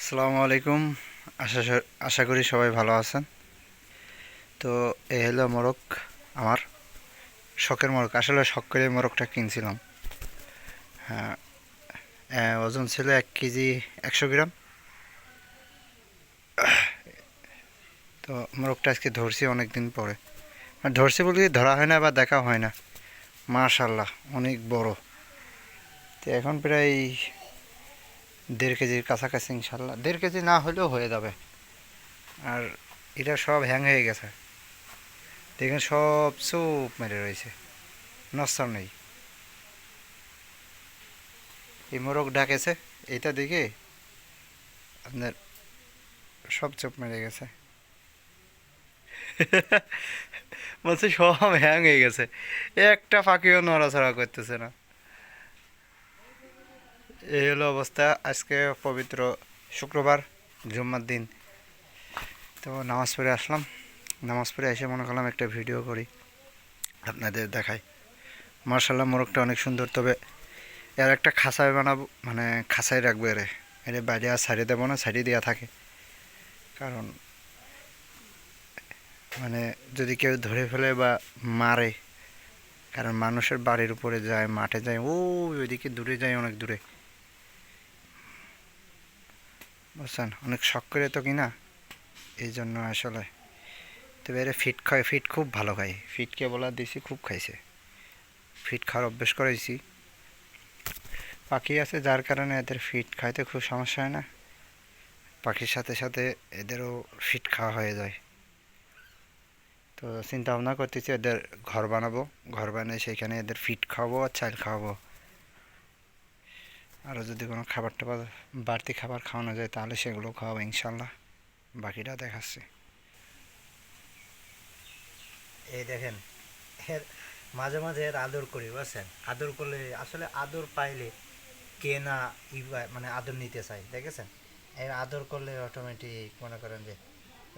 আসসালামু আলাইকুম। আশা আশা করি সবাই ভালো আছেন। তো এ হলো মোরগ আমার। শখের মোরগ। আসলে শখ করে মোরগটা কিনছিলাম। হ্যাঁ ওজন ছিল এক কেজি একশো গ্রাম। তো মোরগটা আজকে ধরছি অনেক দিন পরে। আর ধরছি বলতে ধরা হয় না বা দেখা হয় না। মাশাল্লাহ অনেক বড়। তো এখন প্রায় দেড় কেজির কাছাকাছি ইনশাল্লাহ দেড় কেজি না হলেও হয়ে যাবে। আর এটা সব হ্যাং হয়ে গেছে। দেখেন সব চুপ মেরে রয়েছে। নষ্ট নেই। এই মোরগ ডাকেছে, এইটা দেখে আপনার সব চুপ মেরে গেছে। বলছে সব হ্যাং হয়ে গেছে। একটা ফাঁকিও নড়াচড়া করতেছে না। এই হলো অবস্থা। আজকে পবিত্র শুক্রবার, জুম্মার দিন। তো নামাজ পড়ে আসলাম। নামাজ পড়ে এসে মনে করলাম একটা ভিডিও করি, আপনাদের দেখাই। মার্শাল্লাহ মোরগটা অনেক সুন্দর। তবে এর একটা খাঁচায় বানাবো মানে খাঁচায় রাখব এরে। এরে বাইরে আর সাইডে দেবো না সাইডে দেওয়া থাকে। কারণ মানে যদি কেউ ধরে ফেলে বা মারে, কারণ মানুষের বাড়ির উপরে যায়, মাঠে যায় ও ওইদিকে দূরে যায়, অনেক দূরে। বুঝছেন? অনেক শখ করে তো কিনা? এই জন্য আসলে। তবে এরা ফিট খায়, ফিট খুব ভালো খায়। ফিটকে বলা দিছি খুব খাইছে। ফিট খাওয়ার অভ্যেস করাইছি। পাখি আছে যার কারণে এদের ফিট খাইতে খুব সমস্যা হয় না। পাখির সাথে সাথে এদেরও ফিট খাওয়া হয়ে যায়। তো চিন্তা ভাবনা করতেছি এদের ঘর বানাবো। ঘর বানিয়ে সেইখানে এদের ফিট খাওয়াবো আর চাল খাওয়াবো। আরও যদি কোনো খাবার টাবার, বাড়তি খাবার খাওয়ানো যায়, তাহলে সেগুলো খাওয়াবো ইনশাল্লাহ বাকিটা দেখাচ্ছি। এই দেখেন, এর মাঝে মাঝে এর আদর করি, বুঝছেন? আদর করলে আসলে আদর পাইলে কে না ই মানে আদর নিতে চাই, দেখেছেন? এর আদর করলে অটোমেটিক মনে করেন যে,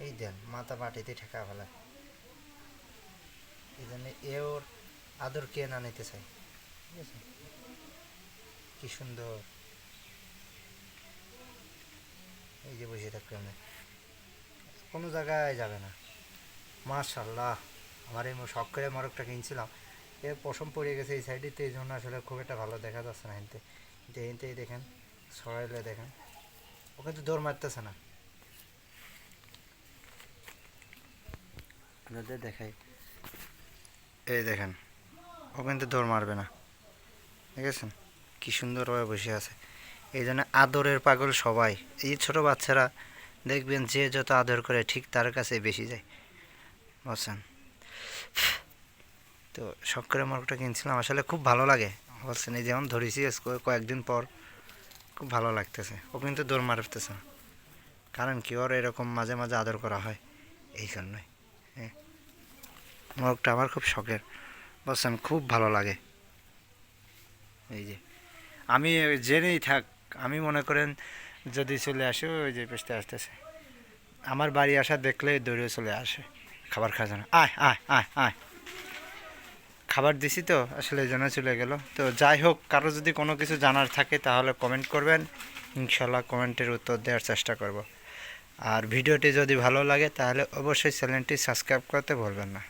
এই দেন, মাথা মাটিতে ঠেকা ফেলে। এই জন্য এ ওর আদর কে না নিতে চাই ঠিক আছে কি সুন্দর। এই যে বসে থাকবে আমি কোনো জায়গায় যাবে না। মাশাল্লাহ আমার এই শখ করে মরকটা কিনছিলাম। এর পশম পড়ে গেছে এই সাইডে তো এই জন্য আসলে খুব একটা ভালো দেখা যাচ্ছে না হিনতে কিন্তু হিনতেই দেখেন সরাইলে দেখেন। ও কিন্তু দৌড় মারতেছে না। দেখাই। এই দেখেন, ও কিন্তু দৌড় মারবে না। ঠিক দেখেছেন? কি সুন্দরভাবে বসে আছে। এই জন্য আদরের পাগল সবাই। এই ছোট বাচ্চারা দেখবেন যে যত আদর করে ঠিক তার কাছে বেশি যায়। বুঝছেন? তো শখ করে কিনছিলাম, আসলে খুব ভালো লাগে। বলছেন এই যেমন ধরেছি কয়েকদিন পর খুব ভালো লাগতেছে। ও কিন্তু দৌড় মারতেছে না। কারণ কি? ওর এরকম মাঝে মাঝে আদর করা হয়। এই জন্যই। হ্যাঁ? মোরগটা আমার খুব শখের। বলছেন খুব ভালো লাগে। এই যে। আমি জেনেই থাক, আমি মনে করেন যদি চলে আসে, ওই যে পেস্টে আসতেছে। আমার বাড়ি আসা দেখলে দৌড়ে চলে আসে, খাবার খাওয়ার জন্য। আয় আয় আয় আয়। খাবার দিছি তো, আসলে জন্য চলে গেল। তো যাই হোক, কারও যদি কোনো কিছু জানার থাকে তাহলে কমেন্ট করবেন। ইনশাল্লাহ কমেন্টের উত্তর দেওয়ার চেষ্টা করব। আর ভিডিওটি যদি ভালো লাগে, তাহলে অবশ্যই চ্যানেলটি সাবস্ক্রাইব করতে ভুলবেন না।